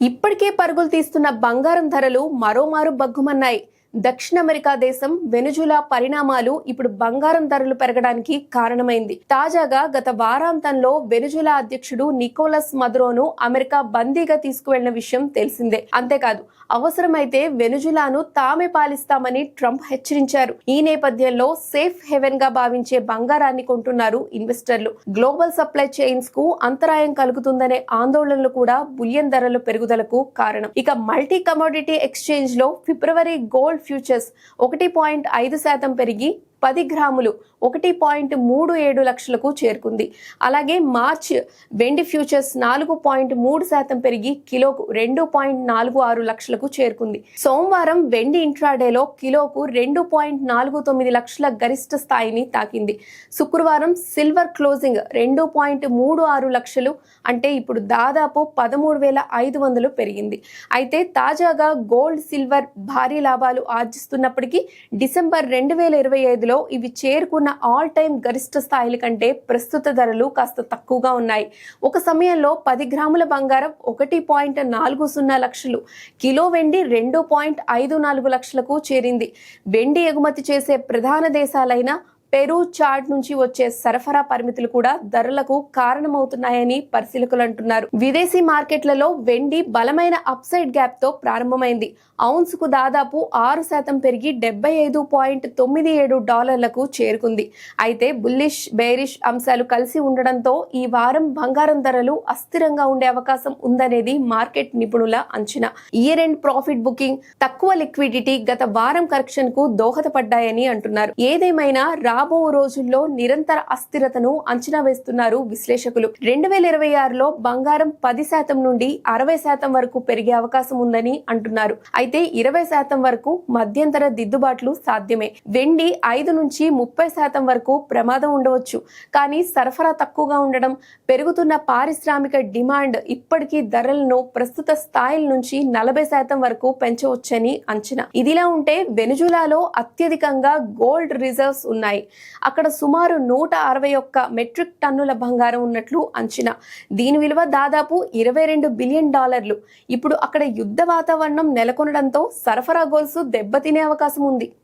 ఇప్పటికే పరుగులు తీస్తున్న బంగారం ధరలు మరోమారు బగ్గుమన్నాయి. దక్షిణ అమెరికా దేశం వెనుజులా పరిణామాలు ఇప్పుడు బంగారం ధరలు పెరగడానికి కారణమైంది. తాజాగా గత వారాంతంలో వెనుజులా అధ్యక్షుడు నికోలస్ మదురోను అమెరికా బందీగా తీసుకువెళ్ళిన విషయం తెలిసిందే. అంతేకాదు అవసరమైతే వెనుజులాను తామే పాలిస్తామని ట్రంప్ హెచ్చరించారు. ఈ నేపథ్యంలో సేఫ్ హెవెన్గా భావించే బంగారాన్ని కొంటున్నారు ఇన్వెస్టర్లు. గ్లోబల్ సప్లై చైన్స్కు అంతరాయం కలుగుతుందనే ఆందోళనలు కూడా బులియన్ ధరల పెరుగుదలకు కారణం. ఇక మల్టీ కమోడిటీ ఎక్స్చేంజ్లో ఫిబ్రవరి గోల్డ్ ఫ్యూచర్స్ ఒకటి పాయింట్ ఐదు శాతం పెరిగి పది గ్రాములు ఒకటి పాయింట్ మూడు ఏడు లక్షలకు చేరుకుంది. అలాగే మార్చ్ వెండి ఫ్యూచర్స్ నాలుగు పాయింట్ మూడు శాతం పెరిగి కిలోకు రెండు పాయింట్ నాలుగు ఆరు లక్షలకు చేరుకుంది. సోమవారం వెండి ఇంట్రాడేలో కిలోకు రెండు పాయింట్ నాలుగు తొమ్మిది లక్షల గరిష్ట స్థాయిని తాకింది. శుక్రవారం సిల్వర్ క్లోజింగ్ రెండు పాయింట్ మూడు ఆరు లక్షలు అంటే ఇప్పుడు దాదాపు పదమూడు వేల ఐదు వందలు పెరిగింది. అయితే తాజాగా గోల్డ్ సిల్వర్ భారీ లాభాలు ఆర్జిస్తున్నప్పటికీ డిసెంబర్ రెండు వేల ఇరవై ఐదులో ఇవి చేరుకున్న ఆల్ టైమ్ గరిష్ట స్థాయిల కంటే ప్రస్తుత ధరలు కాస్త తక్కువగా ఉన్నాయి. ఒక సమయంలో పది గ్రాముల బంగారం ఒకటి పాయింట్ నాలుగు సున్నా లక్షలు కిలో వెండి రెండు పాయింట్ ఐదు నాలుగు లక్షలకు చేరింది. వెండి ఎగుమతి చేసే ప్రధాన దేశాలైన పెరు చాడ్ నుంచి వచ్చే సరఫరా పరిమితులు కూడా ధరలకు కారణమవుతున్నాయని పరిశీలకులు అంటున్నారు. విదేశీ మార్కెట్లలో వెండి బలమైన అప్సైడ్ గ్యాప్తో ప్రారంభమైంది. ఔన్స్కు దాదాపు ఆరు శాతం పెరిగి డెబ్బై ఐదు పాయింట్ తొమ్మిది ఏడు డాలర్లకు చేరుకుంది. అయితే బుల్లిష్ బేరిష్ అంశాలు కలిసి ఉండడంతో ఈ వారం బంగారం ధరలు అస్థిరంగా ఉండే అవకాశం ఉందనేది మార్కెట్ నిపుణుల అంచనా. ఇయర్ ఎండ్ ప్రాఫిట్ బుకింగ్ తక్కువ లిక్విడిటీ గత వారం కరెక్షన్కు దోహదపడ్డాయని అంటున్నారు. ఏదేమైనా రాబో రోజుల్లో నిరంతర అస్థిరతను అంచనా వేస్తున్నారు విశ్లేషకులు. రెండు వేల ఇరవై ఆరులో బంగారం పది శాతం నుండి అరవై శాతం వరకు పెరిగే అవకాశం ఉందని అంటున్నారు. అయితే ఇరవై శాతం వరకు మధ్యంతర దిద్దుబాట్లు సాధ్యమే. వెండి ఐదు నుంచి ముప్పై శాతం వరకు ప్రమాదం ఉండవచ్చు. కానీ సరఫరా తక్కువగా ఉండడం పెరుగుతున్న పారిశ్రామిక డిమాండ్ ఇప్పటికీ ధరలను ప్రస్తుత స్థాయిల నుంచి నలభై శాతం వరకు పెంచవచ్చని అంచనా. ఇదిలా ఉంటే వెనుజులాలో అత్యధికంగా గోల్డ్ రిజర్వ్స్ ఉన్నాయి. అక్కడ సుమారు నూట అరవై ఒక్క మెట్రిక్ టన్నుల బంగారం ఉన్నట్లు అంచనా. దీని విలువ దాదాపు ఇరవై రెండు బిలియన్ డాలర్లు. ఇప్పుడు అక్కడ యుద్ధ వాతావరణం నెలకొనడంతో సరఫరా గోల్స్ దెబ్బతినే అవకాశం ఉంది.